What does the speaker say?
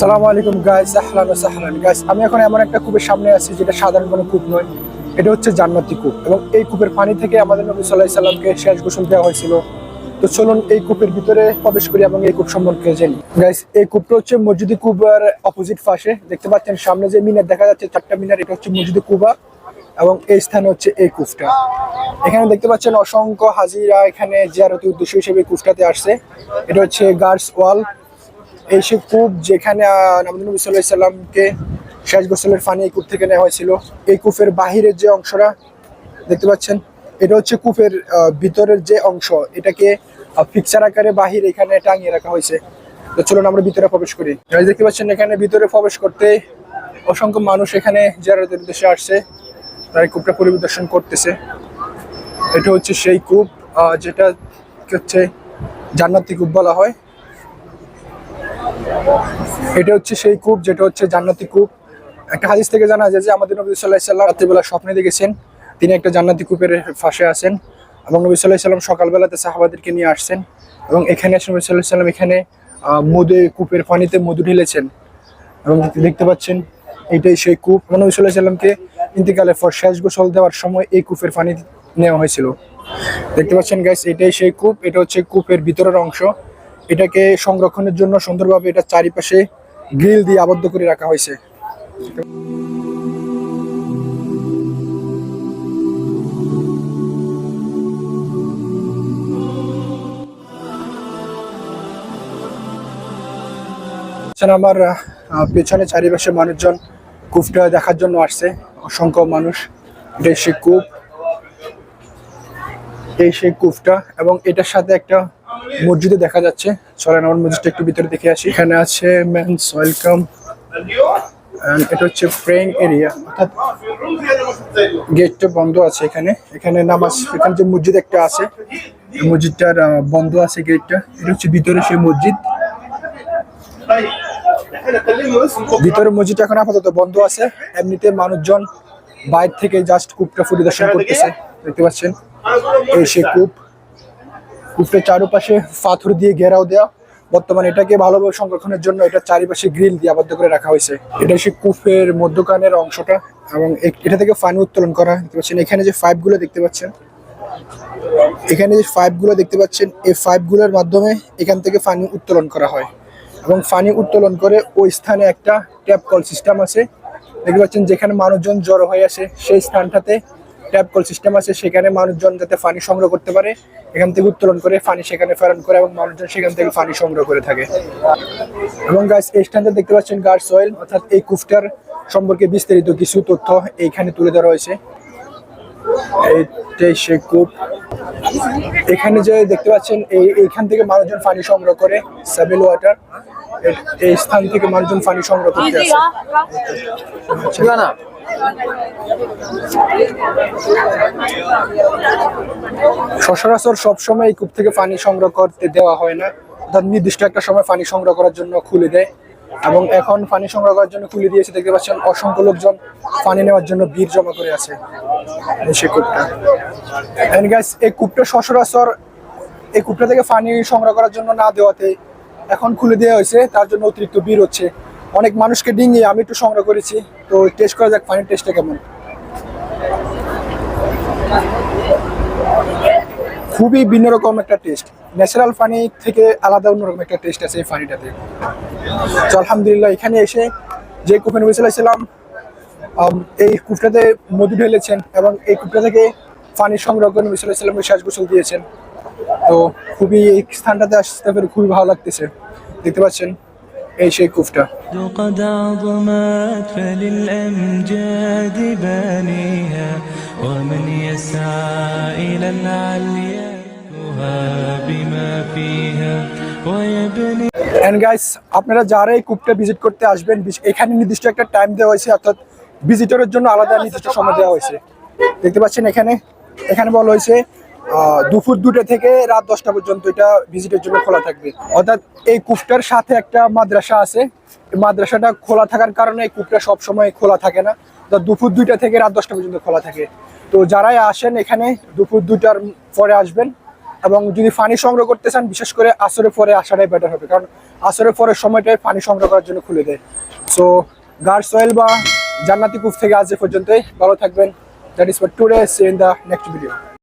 সালামু আলাইকুম গাইস আহলান সাহলান। গাইস আমি এখন এমন একটা কূপের সামনে আছি যেটা সাধারণ কোনো কূপ নয়। এটা হচ্ছে জান্নাতি কূপ এবং এই কূপের পানি থেকে আমাদের নবী আলাইহি সাল্লামকে শেষ গোসল দেওয়া হয়েছিল। তো চলুন এই কূপের ভিতরে প্রবেশ করি এবং এই কূপ সম্পর্কে জানি। গাইস এই কূপটা হচ্ছে মসজিদি কুবার অপোজিট পাশে। দেখতে পাচ্ছেন সামনে যে মিনার দেখা যাচ্ছে, চারটা মিনার, এটা হচ্ছে মসজিদি কুবা এবং এই স্থানে হচ্ছে এই কূপটা। এখানে দেখতে পাচ্ছেন অসংখ্য হাজিরা এখানে জিয়ারতি উদ্দেশ্য হিসেবে কূপটাতে আসছে। এটা হচ্ছে গার্ডস ওয়াল। এই সে কূপ যেখানে নবী সাল্লামকে শেষ গোসলের পানি এই কূপ থেকে নেওয়া হয়েছিল। এই কূপের বাহিরের যে অংশটা দেখতে পাচ্ছেন, এটা হচ্ছে কূপের ভিতরের যে অংশ। এটাকে পিকচার আকারে বাহির এখানে টাঙিয়ে রাখা হয়েছে। তো চলুন আমরা ভিতরে প্রবেশ করি। দেখতে পাচ্ছেন এখানে ভিতরে প্রবেশ করতে অসংখ্য মানুষ এখানে জিয়ারতের উদ্দেশ্যে আসছে। তারা কূপটা পরিদর্শন করতেছে। এটা হচ্ছে সেই কূপ যেটা হচ্ছে জান্নাতি কূপ বলা হয়। এটা হচ্ছে সেই কূপ, যেটা হচ্ছে জান্নাতি কূপ। একটা হাদিস থেকে জানা যায় যে আমাদের নবী সাল্লাহ সাল্লাম রাত্রিবেলা স্বপ্নে দেখেছেন, তিনি একটা জান্নাতি কূপের ফাঁসে আছেন এবং নবী সাল্লাহ সাল্লাম সকালবেলাতে সাহাবাদেরকে নিয়ে আসছেন এবং এখানে এসে নবী সাল্লাহ সাল্লাম এখানে মধু কূপের পানিতে মধু ঢেলেছেন এবং দেখতে পাচ্ছেন এটাই সেই কূপ এবং নবী সাল্লাহ সাল্লামকে ইন্তিকালের পর শেষ গোসল দেওয়ার সময় এই কূপের পানি নেওয়া হয়েছিল। দেখতে পাচ্ছেন গাইস এটাই সেই কূপ, এটা হচ্ছে কূপের ভিতরের অংশ। এটাকে সংরক্ষণের জন্য সুন্দরভাবে এটা চারিপাশে গ্রিল দিয়ে আবদ্ধ করে রাখা হয়েছে। আমার পেছনে চারিপাশে মানুষজন কূপটা দেখার জন্য আসছে। অসংখ্য মানুষ। এটাই সেই কূপ। এই সেই কূপটা এবং এটার সাথে একটা মসজিদে দেখা যাচ্ছে। চলেন আমার মসজিদটা একটু ভিতরে দেখে আসি। এখানে আছে মেন্স ওয়েলকাম এটা হচ্ছে প্রেইং এরিয়া অর্থাৎ গেটটা বন্ধ আছে এখানে। এখানে নামাজ, এখানে যে মসজিদ একটা আছে মসজিদটার বন্ধ আছে গেটটা এটা হচ্ছে ভিতরে সেই মসজিদ। ভিতরে মসজিদটা এখন আপাতত বন্ধ আছে। এমনিতে মানুষজন বাইরে থেকে জাস্ট কূপটা পরিদর্শন করতেছে। দেখতে পাচ্ছেন? এই সে কূপ। কূপটার চারপাশে পাথর দিয়ে ঘেরাও দেওয়া বর্তমানে এটাকে ভালোভাবে সংরক্ষণের জন্য এটা চারিপাশে গ্রিল দিয়ে আবদ্ধ করে রাখা হয়েছে। এটা সে কূপের মধ্যকানের অংশটা এবং এটা থেকে পানি উত্তোলন করা দেখতে পাচ্ছেন, এখানে যে পাইপগুলো দেখতে পাচ্ছেন, এখানে যে পাইপগুলো দেখতে পাচ্ছেন, এই পাইপগুলোর মাধ্যমে এখান থেকে পানি উত্তোলন করা হয়। এবং পানি উত্তোলন করে ওই স্থানে একটা ট্যাপ কল সিস্টেম আছে। দেখতে পাচ্ছেন, যেখানে মানুষজন জড়ো হয়ে আসে সেই স্থানটাতে ট্যাপ কল সিস্টেম আছে, সেখানে মানুষজন যাতে পানি সংগ্রহ করতে পারে, এখান থেকে উত্তোলন করে পানি সেখানে ফেরন করে এবং মানুষজন সেখান থেকে পানি সংগ্রহ করে থাকে। এবং গাছ এই স্ট্যান্ডে দেখতে পাচ্ছেন গার্ডস অয়েল অর্থাৎ এই কুফটার সম্পর্কে বিস্তারিত কিছু তথ্য এইখানে তুলে ধরা হয়েছে। এইটাই সে কূপ। এখানে যে দেখতে পাচ্ছেন এই এইখান থেকে মানুষজন পানি সংগ্রহ করে সাবেল ওয়াটার এই স্থান থেকে মানুষজন পানি সংগ্রহ করতে আসে। না সচরাচর সবসময় এই কূপ থেকে পানি সংগ্রহ করতে দেওয়া হয় না। অর্থাৎ নির্দিষ্ট একটা সময় পানি সংগ্রহ করার জন্য খুলে দেয়। এবং এখন পানি সংগ্রহ করার জন্য খুলে দিয়েছে দেখতে পাচ্ছেন অসংখ্য লোকজন পানি নেওয়ার জন্য ভিড় জমা করে আছে সে কূপটা। And guys, এই কূপটা সচরাচর এই কূপটা থেকে পানি সংগ্রহ করার জন্য না দেওয়াতে এখন খুলে দেওয়া হয়েছে তার জন্য অতিরিক্ত ভিড় হচ্ছে। অনেক মানুষকে ডিঙিয়ে আমি একটু সংগ্রহ করেছি তো টেস্ট করা যাক পানির টেস্টটা কেমন। খুবই ভিন্ন রকম একটা টেস্ট ন্যাচারাল পানি থেকে আলাদা অন্যরকম একটা টেস্ট আছে এই পানিটাতে তো আলহামদুলিল্লাহ এখানে এসে যে কূপে নবী সাল্লাম এই কূপটাতে মধু ঢেলেছেন এবং এই কূপটা থেকে পানি সংগ্রহ করে নবী সাল্লাহ সাল্লামকে শ্বাস গোসল দিয়েছেন তো খুবই এই স্থানটাতে আসতে পেরে খুবই ভালো লাগতেছে দেখতে পাচ্ছেন এই সেই কূপটা قد عظمت فللأمجاد بانيها ومن يسعى إلى العليا গাইস আপনারা যারা এই কূপটা ভিজিট করতে আসবেন এখানে নির্দিষ্ট একটা টাইম দেওয়া হয়েছে অর্থাৎ ভিজিটরের জন্য আলাদা নির্দিষ্ট সময় দেওয়া হয়েছে। দেখতে পাচ্ছেন এখানে? এখানে বলা হয়েছে দুপুর দুটো থেকে রাত দশটা পর্যন্ত এটা ভিজিটের জন্য খোলা থাকবে। অর্থাৎ এই কূপটার সাথে একটা মাদ্রাসা আছে। মাদ্রাসাটা খোলা থাকার কারণে এই কূপটা সবসময় খোলা থাকে না। অর্থাৎ দুপুর দুইটা থেকে রাত দশটা পর্যন্ত খোলা থাকে। তো যারাই আসেন এখানে দুপুর দুটার পরে আসবেন। এবং যদি পানি সংগ্রহ করতে চান, বিশেষ করে আসরের পরে আসাটাই বেটার হবে। কারণ আসরের পরের সময়টাই পানি সংগ্রহ করার জন্য খুলে দেয়। সো গার্ড সয়েল বা জান্নাতি কূপ থেকে আজ পর্যন্তই। ভালো থাকবেন। That is for today see in the next video